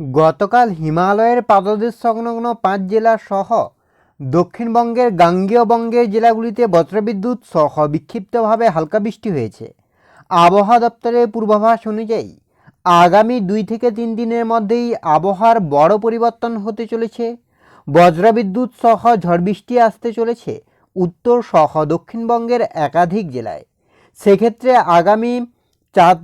গতকাল হিমালয়ের পাদদেশ সংলগ্ন পাঁচ জেলা সহ দক্ষিণবঙ্গের গাঙ্গেয় বঙ্গের জেলাগুলিতে বজ্রবিদ্যুৎ সহ বিক্ষিপ্তভাবে হালকা বৃষ্টি হয়েছে। আবহাওয়া দপ্তরের পূর্বাভাস অনুযায়ী, আগামী দুই থেকে তিন দিনের মধ্যেই আবহাওয়ার বড় পরিবর্তন হতে চলেছে। বজ্রবিদ্যুৎ সহ ঝড় বৃষ্টি আসতে চলেছে উত্তর সহ দক্ষিণবঙ্গের একাধিক জেলায়। সেক্ষেত্রে আগামী চার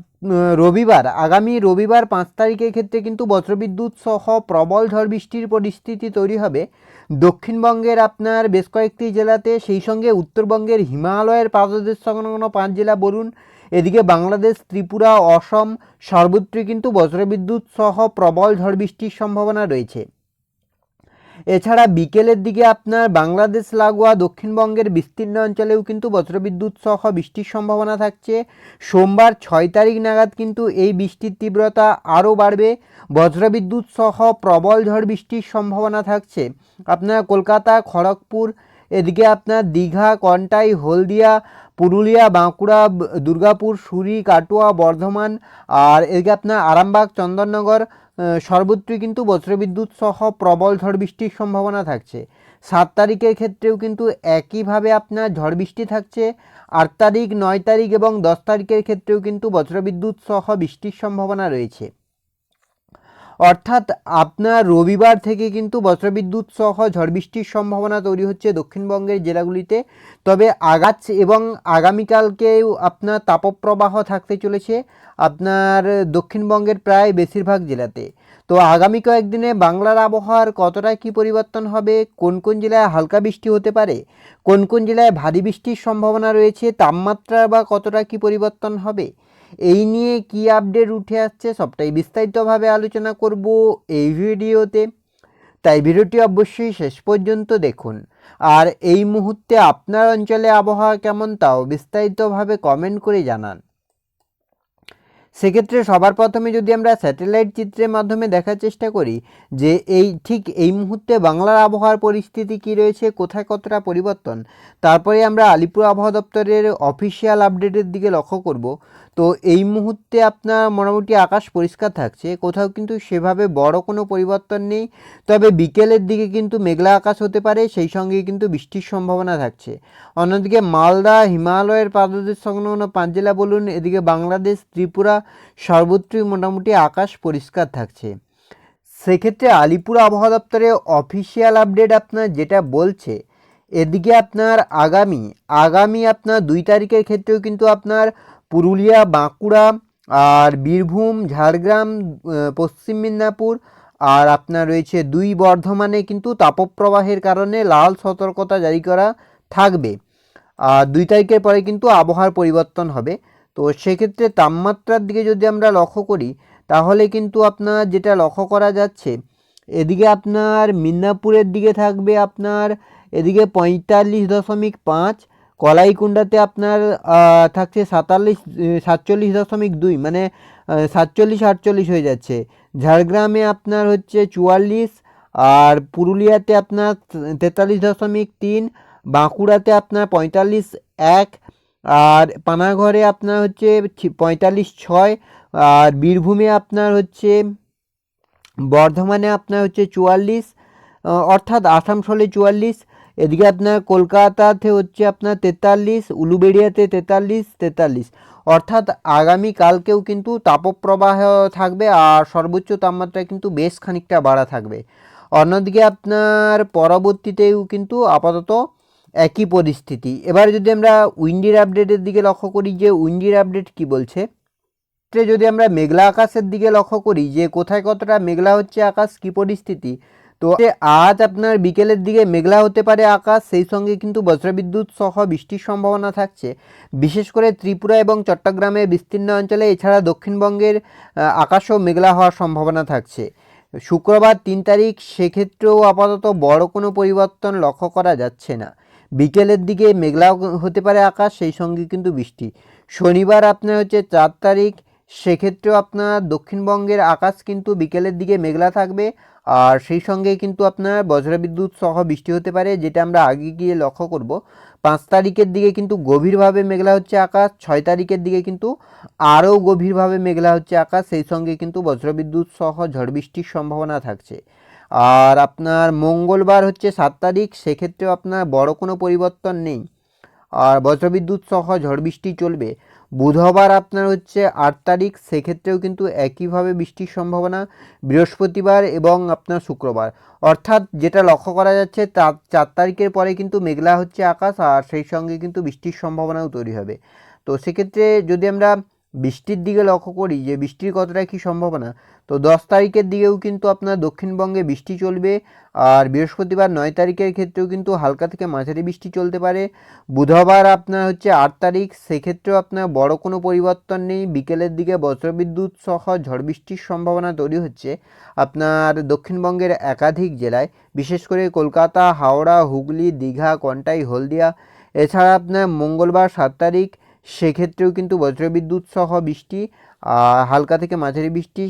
রবিবার, আগামী রবিবার পাঁচ তারিখের ক্ষেত্রে কিন্তু বজ্রবিদ্যুৎ সহ প্রবল ঝড় বৃষ্টির পরিস্থিতি তৈরি হবে। দক্ষিণবঙ্গের আপনার বেশ কয়েকটি জেলাতে, সেই সঙ্গে উত্তরবঙ্গের হিমালয়ের পাদদেশ সংলগ্ন পাঁচ জেলা বলুন, এদিকে বাংলাদেশ, ত্রিপুরা, অসম, সর্বত্রই কিন্তু বজ্রবিদ্যুৎ সহ প্রবল ঝড় বৃষ্টির সম্ভাবনা রয়েছে। এছাড়া বিকেলের দিকে আপনার বাংলাদেশ, লাগোয়া, দক্ষিণবঙ্গের বিস্তীর্ণ অঞ্চলেও কিন্তু বজ্রবিদ্যুৎ সহ বৃষ্টির সম্ভাবনা থাকছে। সোমবার ছয় তারিখ নাগাদ কিন্তু এই বৃষ্টির তীব্রতা আরও বাড়বে। বজ্রবিদ্যুৎ সহ প্রবল ঝড় বৃষ্টির সম্ভাবনা থাকছে। আপনার কলকাতা, খড়গপুর, এদিকে আপনার দীঘা, কন্টাই, হলদিয়া, পুরুলিয়া, বাঁকুড়া, দুর্গাপুর, সুরি, কাটোয়া, বর্ধমান, আর এদিকে আপনার আরামবাগ, চন্দননগর সর্বত্রই কিন্তু বজ্রবিদ্যুৎ সহ প্রবল ঝড় বৃষ্টির সম্ভাবনা থাকছে। সাত তারিখের ক্ষেত্রেও কিন্তু একইভাবে আপনার ঝড় বৃষ্টি থাকছে। আট তারিখ, নয় তারিখ এবং দশ তারিখের ক্ষেত্রেও কিন্তু বজ্রবিদ্যুৎ সহ বৃষ্টির সম্ভাবনা রয়েছে। অর্থাৎ আপনার রবিবার থেকে কিন্তু বজ্রবিদ্যুৎ সহ ঝড় বৃষ্টির সম্ভাবনা তৈরি হচ্ছে দক্ষিণবঙ্গের জেলাগুলিতে। তবে আগাছ এবং আগামীকালকেও আপনার তাপপ্রবাহ থাকতে চলেছে আপনার দক্ষিণবঙ্গের প্রায় বেশিরভাগ জেলাতে। তো আগামী কয়েকদিনে বাংলার আবহাওয়ার কতটা কি পরিবর্তন হবে, কোন কোন জেলায় হালকা বৃষ্টি হতে পারে, কোন কোন জেলায় ভারী বৃষ্টির সম্ভাবনা রয়েছে, তাপমাত্রা বা কতটা কি পরিবর্তন হবে এই নিয়ে কি আপডেট উঠে আসছে সবটাই বিস্তারিতভাবে আলোচনা করব এই ভিডিওতে। তাই ভিডিওটি অবশ্যই শেষ পর্যন্ত দেখুন। আর এই মুহূর্তে আপনার অঞ্চলে আবহাওয়া কেমন তাও বিস্তারিতভাবে কমেন্ট করে জানান। সেক্ষেত্রে সবার প্রথমে যদি আমরা স্যাটেলাইট চিত্রের মাধ্যমে দেখার চেষ্টা করি যে এই ঠিক এই মুহূর্তে বাংলার আবহাওয়ার পরিস্থিতি কি রয়েছে, কোথায় কতটা পরিবর্তন, তারপরে আমরা আলিপুর আবহাওয়া দপ্তরের অফিসিয়াল আপডেটের দিকে লক্ষ্য করব। তো এই মুহূর্তে আপনার মোটামুটি আকাশ পরিষ্কার থাকছে, কোথাও কিন্তু সেভাবে বড় কোনো পরিবর্তন নেই। তবে বিকেলের দিকে কিন্তু মেঘলা আকাশ হতে পারে, সেই সঙ্গে কিন্তু বৃষ্টির সম্ভাবনা থাকছে। অন্যদিকে মালদা, হিমালয়ের পাদদেশ সংলগ্ন পাঁচ জেলা বলুন, এদিকে বাংলাদেশ, ত্রিপুরা, সর্বত্রই মোটামুটি আকাশ পরিষ্কার থাকছে। সেক্ষেত্রে আলিপুর আবহাওয়া দপ্তরের অফিসিয়াল আপডেট আপনার যেটা বলছে, এদিকে আপনার আগামী আগামী আপনার দুই তারিখের ক্ষেত্রেও কিন্তু আপনার পুরুলিয়া, বাঁকুড়া আর বীরভূম, ঝাড়গ্রাম পশ্চিম মেদিনীপুর। আর আপনার রয়েছে দুই বর্ধমানে কিন্তু তাপপ্রবাহের কারণে লাল সতর্কতা জারি করা থাকবে। আর দুই তারিখের পরে কিন্তু আবহাওয়ার পরিবর্তন হবে। তো সেক্ষেত্রে তাপমাত্রার দিকে যদি আমরা লক্ষ্য করি, তাহলে কিন্তু আপনার যেটা লক্ষ্য করা যাচ্ছে, এদিকে আপনার মিদনাপুরের দিকে থাকবে আপনার এদিকে পঁয়তাল্লিশ দশমিক পাঁচ কলাইকুণ্ডাতে আপনার থাকছে সাতাল্লিশ সাতচল্লিশ দশমিক দুই মানে সাতচল্লিশ আটচল্লিশ হয়ে যাচ্ছে। ঝাড়গ্রামে আপনার হচ্ছে চুয়াল্লিশ, আর পুরুলিয়াতে আপনার তেতাল্লিশ দশমিক তিন, বাঁকুড়াতে আপনার পঁয়তাল্লিশ এক, আর পানাঘরে আপনার হচ্ছে পঁয়তাল্লিশ ছয়, আর বীরভূমে আপনার হচ্ছে, বর্ধমানে আপনার হচ্ছে চুয়াল্লিশ অর্থাৎ আসানসোলে চুয়াল্লিশ এদিকে আপনার কলকাতাতে হচ্ছে আপনার তেতাল্লিশ, উলুবেড়িয়াতে তেতাল্লিশ তেতাল্লিশ। অর্থাৎ আগামী কালকেও কিন্তু তাপপ্রবাহ থাকবে আর সর্বোচ্চ তাপমাত্রা কিন্তু বেশ খানিকটা বাড়া থাকবে। অন্যদিকে আপনার পরবর্তীতেও কিন্তু আপাতত একই পরিস্থিতি। এবার যদি আমরা উইন্ডির আপডেটের দিকে লক্ষ্য করি, যে উইন্ডির আপডেট কি বলছে? যদি আমরা মেঘলা আকাশের দিকে লক্ষ্য করি, যে কোথায় কতটা মেঘলা হচ্ছে আকাশ, কি পরিস্থিতি? তো আজ আপনার বিকেলের দিকে মেঘলা হতে পারে আকাশ, সেই সঙ্গে কিন্তু বজ্রবিদ্যুৎ সহ বৃষ্টির সম্ভাবনা থাকছে। বিশেষ করে ত্রিপুরা এবং চট্টগ্রামের বিস্তীর্ণ অঞ্চলে, এছাড়া দক্ষিণবঙ্গের আকাশও মেঘলা হওয়ার সম্ভাবনা থাকছে। শুক্রবার তিন তারিখ, সেক্ষেত্রেও আপাতত বড় কোনো পরিবর্তন লক্ষ্য করা যাচ্ছে না। বিকেলের দিকে মেঘলা হতে পারে আকাশ, সেই সঙ্গে কিন্তু বৃষ্টি। শনিবার আপনার হচ্ছে চার তারিখ সেক্ষেত্রেও আপনার দক্ষিণবঙ্গের আকাশ কিন্তু বিকেলের দিকে মেঘলা থাকবে। আর সেই সঙ্গে কিন্তু আপনার বজ্রবিদ্যুৎ সহ বৃষ্টি হতে পারে, যেটা আমরা আগে গিয়ে লক্ষ্য করব। পাঁচ তারিখের দিকে কিন্তু গভীরভাবে মেঘলা হচ্ছে আকাশ, ছয় তারিখের দিকে কিন্তু আরও গভীরভাবে মেঘলা হচ্ছে আকাশ। সেই সঙ্গে কিন্তু বজ্রবিদ্যুৎ সহ ঝড় বৃষ্টির সম্ভাবনা থাকছে। আর আপনার মঙ্গলবার হচ্ছে সাত তারিখ, সেক্ষেত্রেও আপনার বড় কোনো পরিবর্তন নেই। আর বজ্রবিদ্যুৎ সহ ঝড় বৃষ্টি চলবে। বুধবার আপনার হচ্ছে আট তারিখ, সেক্ষেত্রেও কিন্তু একইভাবে বৃষ্টির সম্ভাবনা বৃহস্পতিবার এবং আপনার শুক্রবার। অর্থাৎ যেটা লক্ষ্য করা যাচ্ছে তার চার তারিখের পরে কিন্তু মেঘলা হচ্ছে আকাশ আর সেই সঙ্গে কিন্তু বৃষ্টির সম্ভাবনাও তৈরি হবে। তো সেক্ষেত্রে যদি আমরা বৃষ্টির দিকে লক্ষ্য করি যে বৃষ্টির কতটা কী সম্ভাবনা, তো দশ তারিখের দিকেও কিন্তু আপনার দক্ষিণবঙ্গে বৃষ্টি চলবে, আর বৃহস্পতিবার নয় তারিখের ক্ষেত্রেও কিন্তু হালকা থেকে মাঝারি বৃষ্টি চলতে পারে। বুধবার আপনার হচ্ছে আট তারিখ, সেক্ষেত্রেও আপনার বড় কোনো পরিবর্তন নেই। বিকেলের দিকে বজ্রবিদ্যুৎ সহ ঝড় বৃষ্টির সম্ভাবনা তৈরি হচ্ছে আপনার দক্ষিণবঙ্গের একাধিক জেলায়, বিশেষ করে কলকাতা, হাওড়া, হুগলি, দীঘা, কন্টাই, হলদিয়া। এছাড়া আপনার মঙ্গলবার সাত তারিখ সেক্ষেত্রেও কিন্তু বজ্রবিদ্যুৎ সহ বৃষ্টি হালকা থেকে মাঝারি বৃষ্টি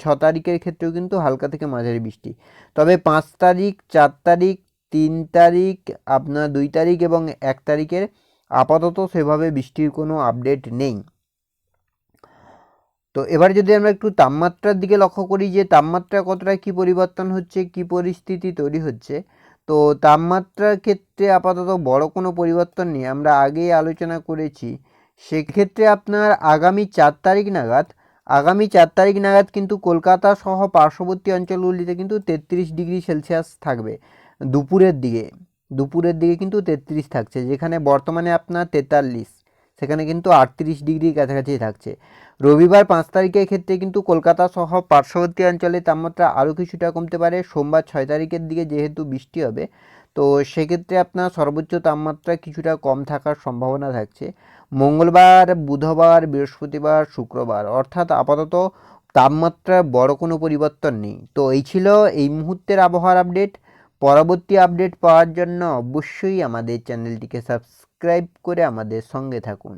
ছ তারিখের ক্ষেত্রেও কিন্তু হালকা থেকে মাঝারি বৃষ্টি। তবে পাঁচ তারিখ, চার তারিখ, তিন তারিখ, আপনার দুই তারিখ এবং এক তারিখের আপাতত সেভাবে বৃষ্টির কোনো আপডেট নেই। তো এবার যদি আমরা একটু তাপমাত্রার দিকে লক্ষ্য করি যে তাপমাত্রা কতটা কী পরিবর্তন হচ্ছে, কী পরিস্থিতি তৈরি হচ্ছে, তো তাপমাত্রার ক্ষেত্রে আপাতত বড় কোনো পরিবর্তন নেই। আমরা আগেই আলোচনা করেছি সেক্ষেত্রে আপনার আগামী চার তারিখ নাগাদ, আগামী চার তারিখ নাগাদ কিন্তু কলকাতা সহ পার্শ্ববর্তী অঞ্চলগুলিতে কিন্তু তেত্রিশ ডিগ্রি সেলসিয়াস থাকবে দুপুরের দিকে। দুপুরের দিকে কিন্তু তেত্রিশ থাকছে, যেখানে বর্তমানে আপনার তেতাল্লিশ, সেখানে কিন্তু আটত্রিশ ডিগ্রির কাছাকাছি থাকছে। রবিবার পাঁচ তারিখের ক্ষেত্রে কিন্তু কলকাতা সহ পার্শ্ববর্তী অঞ্চলে তাপমাত্রা আরও কিছুটা কমতে পারে, সোমবার ছয় তারিখের দিকে যেহেতু বৃষ্টি হবে, তো সেক্ষেত্রে আপনার সর্বোচ্চ তাপমাত্রা কিছুটা কম থাকার সম্ভাবনা থাকছে। মঙ্গলবার, বুধবার, বৃহস্পতিবার, শুক্রবার। অর্থাৎ আপাতত তাপমাত্রার বড় কোনো পরিবর্তন নেই। তো এই ছিল এই মুহূর্তের আবহাওয়ার আপডেট। পরবর্তী আপডেট পাওয়ার জন্য অবশ্যই আমাদের চ্যানেলটিকে সাবস্ক্রাইব করে আমাদের সঙ্গে থাকুন।